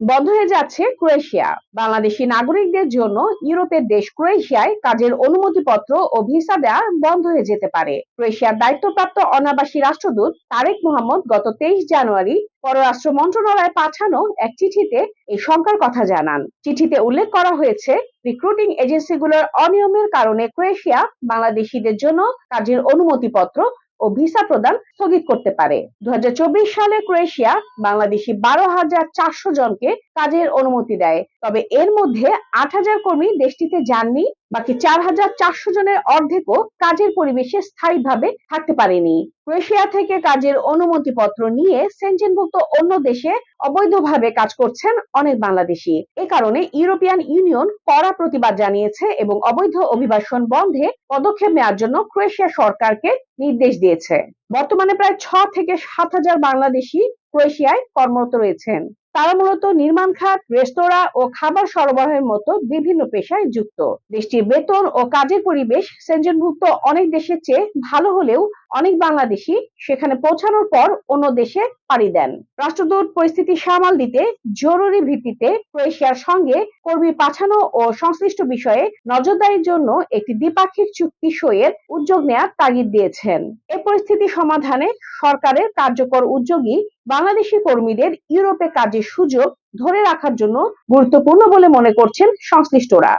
বন্ধ হয়ে যাচ্ছে ক্রোয়েশিয়া। বাংলাদেশি নাগরিকদের জন্য ইউরোপের দেশ ক্রোয়েশিয়ায় কাজের অনুমতিপত্র ও ভিসা দেওয়া বন্ধ হয়ে যেতে পারে। ক্রোয়েশিয়ার দায়িত্বপ্রাপ্ত অনাবাসী রাষ্ট্রদূত তারেক মোহাম্মদ গত তেইশ জানুয়ারি পররাষ্ট্র মন্ত্রণালয়ে পাঠানো এক চিঠিতে এই শঙ্কার কথা জানান। চিঠিতে উল্লেখ করা হয়েছে, রিক্রুটিং এজেন্সিগুলোর অনিয়মের কারণে ক্রোয়েশিয়া বাংলাদেশিদের জন্য কাজের অনুমতিপত্র ও ভিসা প্রদান স্থগিত করতে পারে। দু হাজার চব্বিশ সালে ক্রোয়েশিয়া বাংলাদেশি বারো হাজার চারশো জনকে কাজের অনুমতি দেয়। তবে এর মধ্যে আট হাজার কর্মী দেশটিতে যাননি। বাকি চার হাজার চারশো জনের অর্ধেকও কাজের পরিবেশে স্থায়ীভাবে থাকতে পারেনি। ক্রোয়েশিয়া থেকে কাজের অনুমতিপত্র নিয়ে সেনজেনভুক্ত অন্য দেশে অবৈধভাবে কাজ করছেন অনেক বাংলাদেশি। এ কারণে ইউরোপিয়ান ইউনিয়ন কড়া প্রতিবাদ জানিয়েছে এবং অবৈধ অভিবাসন বন্ধে পদক্ষেপ নেওয়ার জন্য ক্রোয়েশিয়া সরকারকে নির্দেশ দিয়েছে। বর্তমানে প্রায় ছ থেকে সাত হাজার বাংলাদেশি ক্রোয়েশিয়ায় কর্মরত রয়েছেন। তারা মূলত নির্মাণ খাত, রেস্তোরাঁ ও খাবার সরবরাহের মতো বিভিন্ন পেশায় যুক্ত। দেশটির বেতন ও কাজের পরিবেশ সেনজেনভুক্ত অনেক দেশের চেয়ে ভালো হলেও অনেক বাংলাদেশি সেখানে পৌঁছানোর পর অন্য দেশে পাড়ি দেন। রাষ্ট্রদূত পরিস্থিতি সামাল দিতে জরুরি ভিত্তিতে ক্রোয়েশিয়ার সঙ্গে কর্মী পাঠানো ও সংশ্লিষ্ট বিষয়ে নজরদারির জন্য একটি দ্বিপাক্ষিক চুক্তি সইয়ের উদ্যোগ নেওয়ার তাগিদ দিয়েছেন। এ পরিস্থিতি সমাধানে সরকারের কার্যকর উদ্যোগই বাংলাদেশি কর্মীদের ইউরোপে কাজের সুযোগ ধরে রাখার জন্য গুরুত্বপূর্ণ বলে মনে করছেন সংশ্লিষ্টরা।